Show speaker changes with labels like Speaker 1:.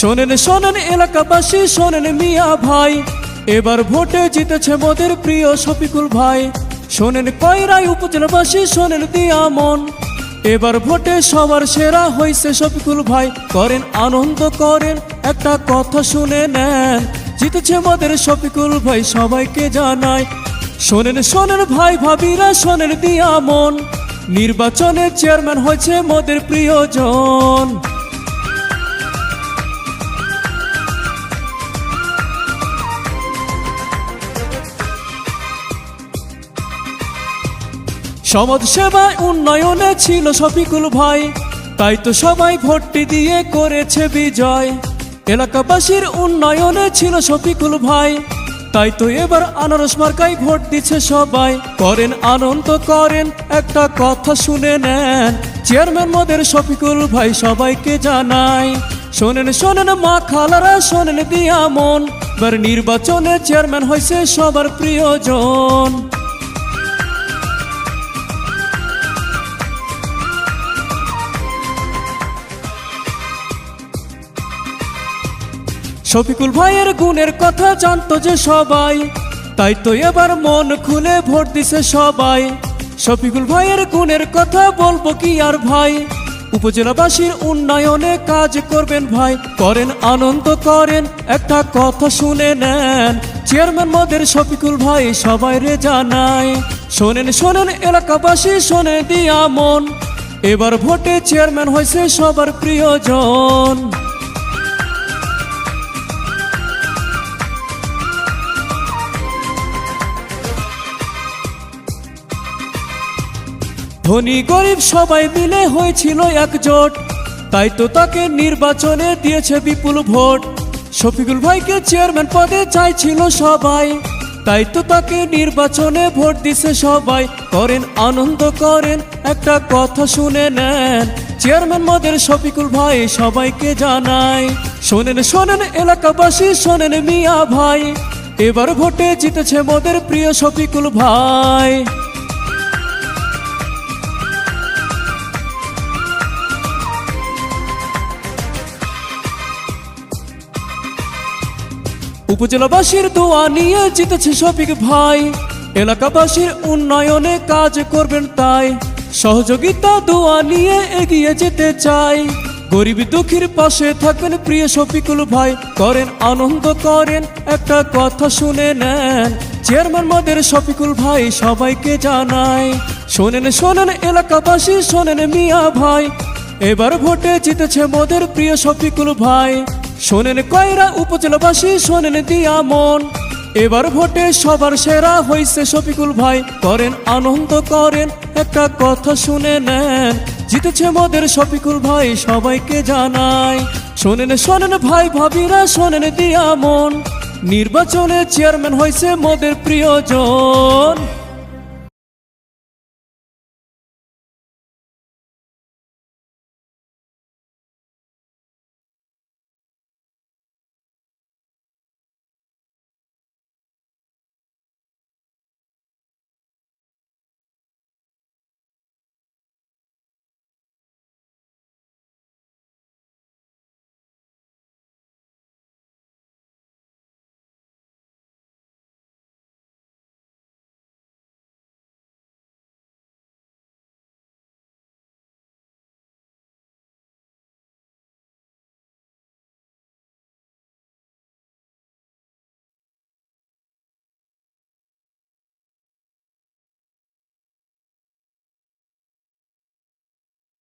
Speaker 1: শোনেন শোনেন এলাকাবাসী, শোনেন মিয়া ভাই। এবার ভোটে জিতেছে মোদের প্রিয় শফিকুল ভাই। শোনেন কয়রাই উপজেলাবাসী, শোনেন দিয়া মন। এবার ভোটে সবার সেরা হয়েছে শফিকুল ভাই। করেন আনন্দ, করেন একটা কথা শুনে নেন। জিতেছে মোদের শফিকুল ভাই, সবাইকে জানায় শোনেন শোনেন ভাই ভাবিরা, শোনেন দিয়ামন নির্বাচনে চেয়ারম্যান হয়েছে মোদের প্রিয়জন। সমাজ সেবায় উন্নয়নে ছিল শফিকুল ভাই। তাই তো সবাই ভোটটি দিয়ে করেছে বিজয়। এলাকাবাসীর উন্নয়নে ছিল শফিকুল ভাই। তাই তো এবার আনারস মার্কাই ভোট দিচ্ছে সবাই। করেন আনন্দ, করেন একটা কথা শুনে নেন। চেয়ারম্যান মোদের শফিকুল ভাই সবাইকে জানাই। শোনেন শোনেন, মা খালারা, শোনেন দিয়া মন। এবার নির্বাচনে চেয়ারম্যান হয়েছে সবার প্রিয়জন। শফিকুল ভাইয়ের গুণের কথা জানতো যে সবাই, তাই তো এবার মন খুলে ভোট দিছে সবাই। শফিকুল ভাইয়ের গুণের কথা বলব কি আর ভাই? উপজেলাবাসীর উন্নয়নে কাজ করবেন ভাই। করেন আনন্দ, করেন একটা কথা শুনে নেন। চেয়ারম্যান মদের শফিকুল ভাই সবাই রে জানায়। শোনেন শোনেন, এলাকাবাসী, শোনে দিয়া মন। এবার ভোটে চেয়ারম্যান হয়েছে সবার প্রিয়জন। ধনী গরিব সবাই মিলে হয়েছিল একজোট। তাই তো তাকে নির্বাচনে দিয়েছে বিপুল ভোট। শফিকুল ভাইকে চেয়ারম্যান পদে চাইছিল সবাই। তাই তো তাকে নির্বাচনে ভোট দিছে সবাই। করেন আনন্দ, করেন একটা কথা শুনে নেন। চেয়ারম্যান মদের শফিকুল ভাই সবাইকে জানায় শোনেন শোনেন এলাকাবাসী, শোনেন মিয়া ভাই। এবার ভোটে জিতেছে মোদের প্রিয় শফিকুল ভাই। উপজেলাবাসীর দোয়া নিয়ে জিতেছে শফিক ভাই। এলাকাবাসীর উন্নয়নে কাজ করবেন তাই। সহযোগিতা, দোয়া নিয়ে এগিয়ে যেতে চাই। গরিব দুঃখীর পাশে থাকবেন প্রিয় শফিকুল ভাই। করেন আনন্দ, করেন একটা কথা শুনে নেন। চেয়ারম্যান মদের শফিকুল ভাই সবাইকে জানায় শোনেন শোনেন এলাকাবাসী, শোনেন মিয়া ভাই। এবার ভোটে জিতেছে মোদের প্রিয় শফিকুল ভাই। শোনেন কয়রা উপজেলাবাসী, শোনেন দিয়া মন। এবার ভোটে সবার সেরা হয়েছে শফিকুল ভাই। করেন আনন্দ, করেন একটা কথা শুনে নেন। জিতেছে মোদের শফিকুল ভাই, সবাইকে জানায় শোনেন শোনেন ভাই ভাবিরা, শোনেন দিয়া মন। নির্বাচনে চেয়ারম্যান হয়েছে মোদের প্রিয়জন।